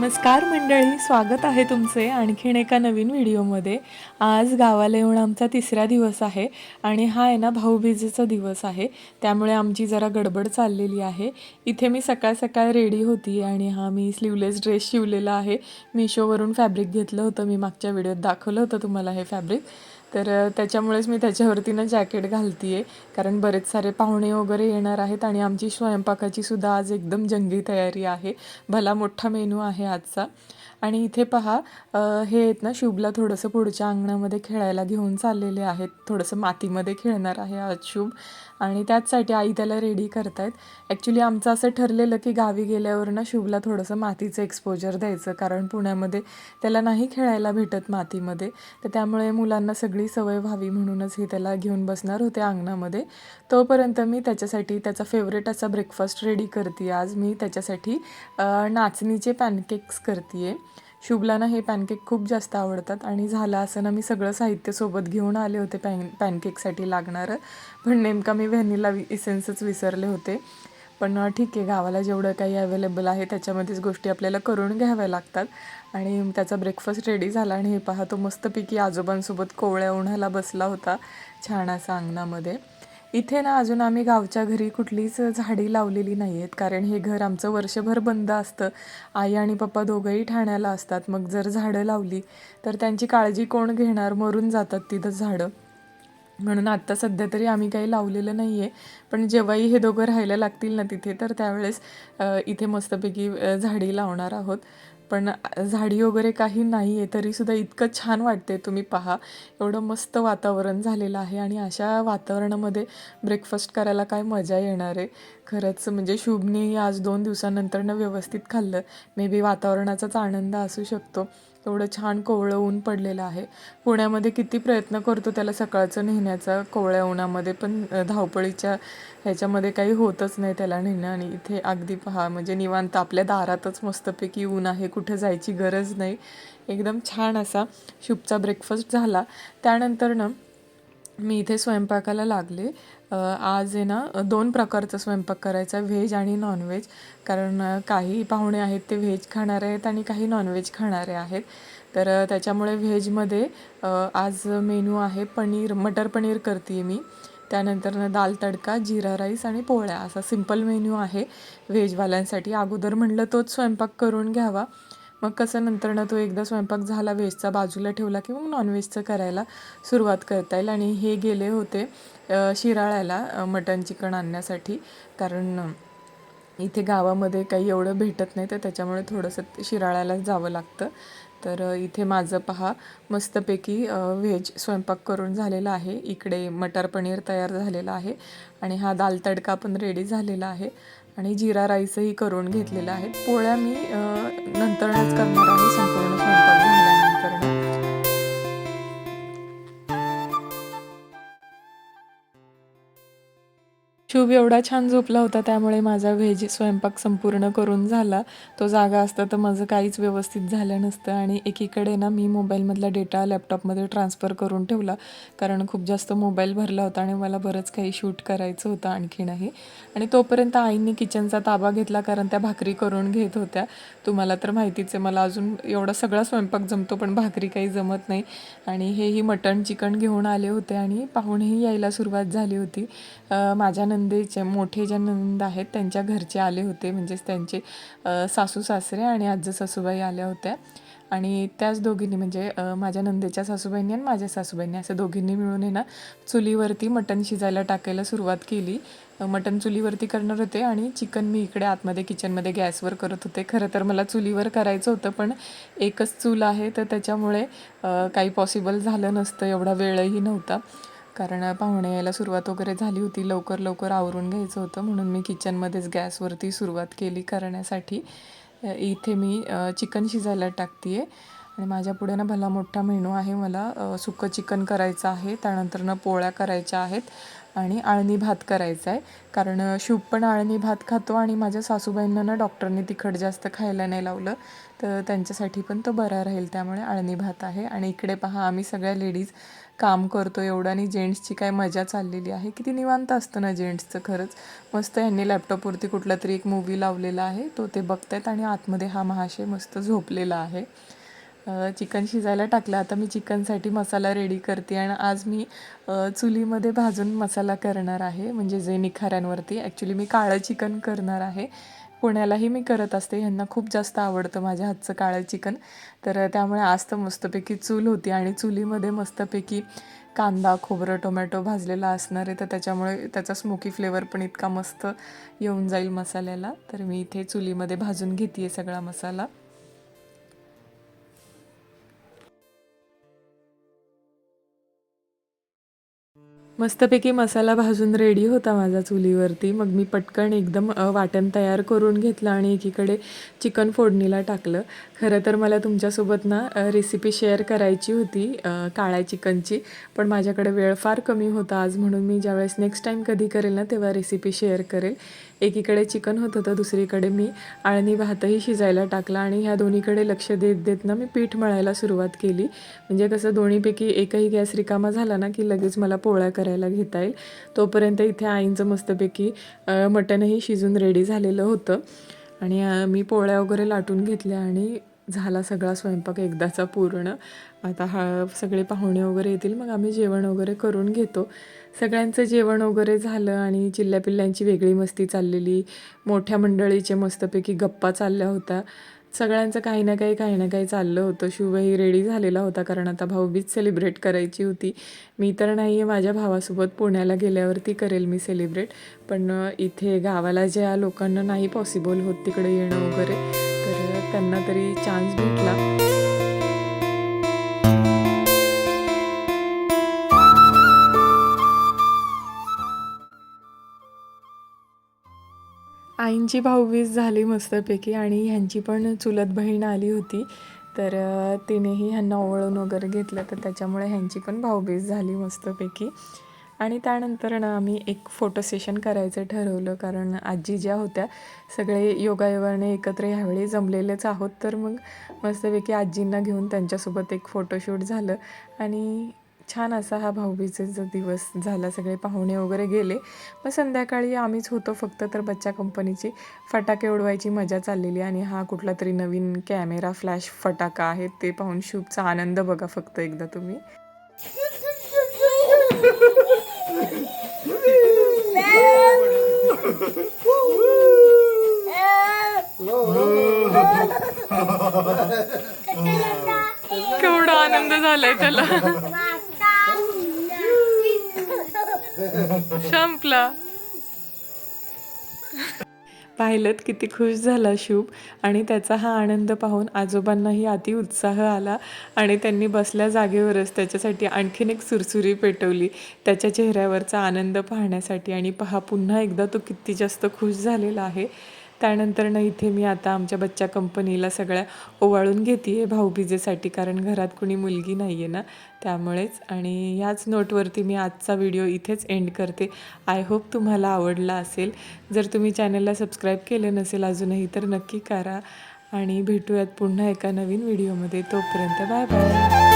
नमस्कार मंडळी स्वागत आहे तुमचे आणखीन एका नवीन व्हिडिओमध्ये. आज गावाला येऊन आमचा तिसरा दिवस आहे आणि हा आहे ना भाऊबीजेचा दिवस आहे. त्यामुळे आमची जरा गडबड चाललेली आहे. इथे मी सकाळ सकाळ रेडी होती आणि हा मी स्लीवलेस ड्रेस शिवलेला आहे. मिशोवरून फॅब्रिक घेतलं होतं. मी मागच्या व्हिडिओत दाखवलं होतं तुम्हाला हे फॅब्रिक तर त्याच्यामुळेच मी त्याच्यावरती ना जॅकेट घालते आहे कारण बरेच सारे पाहुणे वगैरे येणार आहेत आणि आमची स्वयंपाकाची सुद्धा आज एकदम जंगी तयारी आहे. भला मोठा मेनू आहे आजचा. आणि इथे पहा हे आहेत ना शुभला थोडंसं पुढच्या अंगणामध्ये खेळायला घेऊन चाललेले आहेत. थोडंसं मातीमध्ये खेळणार आहे आज शुभ. आणि त्याचसाठी आई त्याला रेडी करतायत. ॲक्च्युली आमचं असं ठरलेलं की गावी गेल्यावर ना शुभला थोडंसं मातीचं एक्सपोजर द्यायचं. कारण पुण्यामध्ये त्याला नाही खेळायला भेटत मातीमध्ये. तर त्यामुळे मुलांना सगळी सवय व्हावी म्हणूनच हे त्याला घेऊन बसणार होते अंगणामध्ये. तोपर्यंत मी त्याच्यासाठी त्याचा फेवरेट असा ब्रेकफास्ट रेडी करते. आज मी त्याच्यासाठी नाचणीचे पॅनकेक्स करते शुभला ना हे पॅनकेक खूप जास्त आवडतात आणि झालं असं ना मी सगळं साहित्य सोबत घेऊन आले होते पॅन पॅनकेकसाठी लागणारं. पण नेमका मी व्हॅनिला इसेन्सच विसरले होते. पण ठीक आहे गावाला जेवढं काही अवेलेबल आहे त्याच्यामध्येच गोष्टी आपल्याला करून घ्याव्या लागतात. आणि त्याचा ब्रेकफास्ट रेडी झाला आणि हे पहा तो मस्तपैकी आजोबांसोबत कोवळ्या उन्हाला बसला होता छान असा अंगणामध्ये. इथे ना अजून आम्ही गावच्या घरी कुठलीच झाडी लावलेली नाही आहेत कारण हे घर आमचं वर्षभर बंद असतं. आई आणि पप्पा दोघंही ठाण्याला असतात. मग जर झाडं लावली तर त्यांची काळजी कोण घेणार? मरून जातात तिथं झाडं. म्हणून आत्ता सध्या तरी आम्ही काही लावलेलं नाही आहे पण जेव्हाही हे दोघं राहायला लागतील ना तिथे तर त्यावेळेस इथे मस्तपैकी झाडी लावणार आहोत. पण झाडी वगैरे काही नाही आहे तरीसुद्धा इतकं छान वाटते तुम्ही पहा. एवढं मस्त वातावरण झालेलं आहे आणि अशा वातावरणामध्ये ब्रेकफास्ट करायला काय मजा येणार आहे? खरंच म्हणजे शुभने आज दोन दिवसानंतरनं व्यवस्थित खाल्लं. मे बी वातावरणाचाच आनंद असू शकतो. एवढं छान कोवळं ऊन पडलेलं आहे. पुण्यामध्ये किती प्रयत्न करतो त्याला सकाळचं नेण्याचा कोवळ्या उन्हामध्ये पण धावपळीच्या ह्याच्यामध्ये काही होतच नाही त्याला नेणं. आणि इथे अगदी पहा म्हणजे निवांत आपल्या दारातच मस्तपैकी ऊन आहे कुठे जायची गरज नाही. एकदम छान असा शुभचा ब्रेकफास्ट झाला. त्यानंतर ना मी इथे स्वयंपाकाला लागले. आज आहे ना दोन प्रकारचा स्वयंपाक करायचा व्हेज आणि नॉनव्हेज कारण काही पाहुणे आहेत ते व्हेज खाणारे आहेत आणि काही नॉनव्हेज खाणारे आहेत. तर त्याच्यामुळे व्हेजमध्ये आज मेनू आहे पनीर मटर पनीर करते मी. त्यानंतर दाल तडका जिरा राईस आणि पोळ्या. असा सिंपल मेन्यू आहे. व्हेजवाल्यांसाठी अगोदर म्हणलं तोच स्वयंपाक करून घ्यावा. मग कसं नंतर ना तो एकदा स्वयंपाक झाला व्हेजचा बाजूला ठेवला की मग नॉनव्हेजचं करायला सुरुवात करता येईल. आणि हे गेले होते शिराळ्याला मटन चिकन आणण्यासाठी. कारण इथे गावामध्ये काही एवढं भेटत नाही तर त्याच्यामुळे थोडंसं शिराळ्यालाच जावं लागतं. तर इथे माझं पहा मस्तपैकी व्हेज स्वयंपाक करून झालेला आहे. इकडे मटर पनीर तयार झालेला आहे. आणि हा दाल तडका पण रेडी झालेला आहे. आणि जिरा राईसही करून घेतलेला आहे. पोळ्या मी अ, नंतरच करणार आहे संपूर्ण स्वयंपाक. शुभ एवढा छान झोपला होता त्यामुळे माझा व्हेज स्वयंपाक संपूर्ण करून झाला. तो जागा असता तर माझं काहीच व्यवस्थित झालं नसतं आणि एकीकडे ना मी मोबाईलमधला डेटा लॅपटॉपमध्ये ट्रान्सफर करून ठेवला कारण खूप जास्त मोबाईल भरला होता आणि मला बरंच काही शूट करायचं होतं आणखीनही. आणि तोपर्यंत आईंनी किचनचा ताबा घेतला कारण त्या भाकरी करून घेत होत्या. तुम्हाला तर माहितीच आहे मला अजून एवढा सगळा स्वयंपाक जमतो पण भाकरी काही जमत नाही. आणि हेही मटण चिकन घेऊन आले होते आणि पाहुणेही यायला सुरुवात झाली होती. माझ्या माझ्या नंदेचे मोठे ज्या नंद आहेत त्यांच्या घरचे आले होते. म्हणजेच त्यांचे सासू सासरे आणि आजी सासूबाई आल्या होत्या. आणि त्याच दोघींनी म्हणजे माझ्या नंदेच्या सासूबाईंनी आणि माझ्या सासूबाईंनी असं दोघींनी मिळून आहे ना चुलीवरती मटण शिजायला टाकायला सुरुवात केली. मटण चुलीवरती करणार होते आणि चिकन मी इकडे आतमध्ये किचनमध्ये गॅसवर करत होते. खरं तर मला चुलीवर करायचं होतं पण एकच चूल आहे तर त्याच्यामुळे काही पॉसिबल झालं नसतं. एवढा वेळही नव्हता. कारण पाहुणे यायला सुरुवात वगैरे झाली होती. लवकर लवकर आवरून घ्यायचं होतं. म्हणून मी किचनमध्येच गॅसवरती सुरुवात केली करण्यासाठी. इथे मी चिकन शिजायला टाकते आहे आणि माझ्या पुढे ना भला मोठा मेनू आहे मला सुकं चिकन करायचं आहे. त्यानंतर ना पोळ्या करायच्या आहेत. आणि आळणी भात करायचा आहे कारण शूप पण आळणी भात खातो आणि माझ्या सासूबाईंना ना डॉक्टरने तिखट जास्त खायला नाही लावलं. तर त्यांच्यासाठी पण तो बरा राहील. त्यामुळे आळणी भात आहे. आणि इकडे पहा आम्ही सगळ्या लेडीज काम करतो एवढं आणि जेंट्सची काय मजा चाललेली आहे? किती निवांत असतं ना जेंट्सचं खरंच. मस्त यांनी लॅपटॉपवरती कुठला तरी एक मूवी लावलेला आहे. तो ते बघतायत आणि आतमध्ये हा महाशय मस्त झोपलेला आहे. चिकन शिजायला टाकलं. आता मी चिकनसाठी मसाला रेडी करते आणि आज मी चुलीमध्ये भाजून मसाला करणार आहे. म्हणजे जे निखाऱ्यांवरती. ॲक्च्युली मी काळं चिकन करणार आहे. पुण्यालाही मी करत असते. ह्यांना खूप जास्त आवडतं माझ्या हातचं काळं चिकन. तर त्यामुळे आज तर मस्तपैकी चूल होती आणि चुलीमध्ये मस्तपैकी कांदा खोबरं टोमॅटो भाजलेला असणार आहे. तर त्याच्यामुळे त्याचा स्मोकी फ्लेवर पण इतका मस्त येऊन जाईल मसाल्याला. तर मी इथे चुलीमध्ये भाजून घेते सगळा मसाला. मस्तपैकी मसाला भाजून रेडी होता माझा चुलीवरती. मग मी पटकन एकदम वाटण तयार करून घेतलं आणि एकीकडे चिकन फोडणीला टाकलं. खरं तर मला तुमच्यासोबत ना रेसिपी शेअर करायची होती काळ्या चिकनची पण माझ्याकडे वेळ फार कमी होता. आज म्हणून मी ज्यावेळेस नेक्स्ट टाईम कधी करेल ना तेव्हा रेसिपी शेअर करेल. एकीकडे चिकन होतं दुसरीकडे मी आळणी भातही शिजायला टाकला आणि ह्या दोन्हीकडे लक्ष देत देत ना मी पीठ मळायला सुरुवात केली. म्हणजे कसं दोन्हीपैकी एकही गॅस रिकामा झाला ना की लगेच मला पोळ्या करायला घेता येईल. तोपर्यंत इथे आईंचं मस्तपैकी मटणही शिजून रेडी झालेलं होतं. आणि मी पोळ्या वगैरे लाटून घेतल्या आणि झाला सगळा स्वयंपाक एकदाचा पूर्ण. आता हा सगळे पाहुणे वगैरे येतील मग आम्ही जेवण वगैरे करून घेतो. सगळ्यांचं जेवण वगैरे झालं आणि चिल्ल्यापिल्ल्यांची वेगळी मस्ती चाललेली. मोठ्या मंडळीचे मस्तपैकी गप्पा चालल्या होत्या. सगळ्यांचं काही ना काही काही ना काही चाललं होतं. शुभही रेडी झालेला होता कारण आता भाऊबीज सेलिब्रेट करायची होती. मी तर नाही आहे माझ्या भावासोबत पुण्याला गेल्यावरती करेल मी सेलिब्रेट पण इथे गावाला ज्या लोकांना नाही पॉसिबल होत तिकडे येणं वगैरे तर त्यांना तरी चान्स भेटला. आईंची भाऊबीज झाली मस्तपैकी आणि ह्यांची पण चुलत बहीण आली होती. तर तिनेही ह्यांना ओवळून वगैरे घेतलं तर त्याच्यामुळे ह्यांची पण भाऊबीज झाली मस्तपैकी. आणि त्यानंतर ना आम्ही एक फोटो सेशन करायचं ठरवलं कारण आजी ज्या होत्या सगळे योगायोगाने एकत्र ह्यावेळी जमलेलेच आहोत. तर मग मस्तपैकी आजींना घेऊन त्यांच्यासोबत एक फोटोशूट झालं. आणि छान असा हा भाऊबीजेचा दिवस झाला सगळे पाहुणे वगैरे गेले. मग संध्याकाळी आम्हीच होतो फक्त तर बच्चा कंपनीची फटाके उडवायची मजा चाललेली आणि हा कुठला तरी नवीन कॅमेरा फ्लॅश फटाका आहे ते पाहून शुभचा आनंद बघा फक्त एकदा तुम्ही. केवढा आनंद झालाय त्याला. संपला. पाहिलं किती खुश झाला शुभ आणि त्याचा हा आनंद पाहून आजोबांनाही अति उत्साह आला आणि त्यांनी बसल्या जागेवरच त्याच्यासाठी आणखीन एक सुरसुरी पेटवली. त्याच्या चेहऱ्यावरचा आनंद पाहण्यासाठी आणि पहा पुन्हा एकदा तो किती जास्त खुश झालेला आहे. त्यानंतर ना इथे मी आता आमच्या बच्चा कंपनीला सगळ्या ओवाळून घेते आहे भाऊबीजेसाठी कारण घरात कुणी मुलगी नाही आहे ना त्यामुळेच. आणि ह्याच नोटवरती मी आजचा व्हिडिओ इथेच एंड करते. आय होप तुम्हाला आवडला असेल. जर तुम्ही चॅनलला सबस्क्राईब केलं नसेल अजूनही तर नक्की करा. आणि भेटूयात पुन्हा एका नवीन व्हिडिओमध्ये तोपर्यंत बाय बाय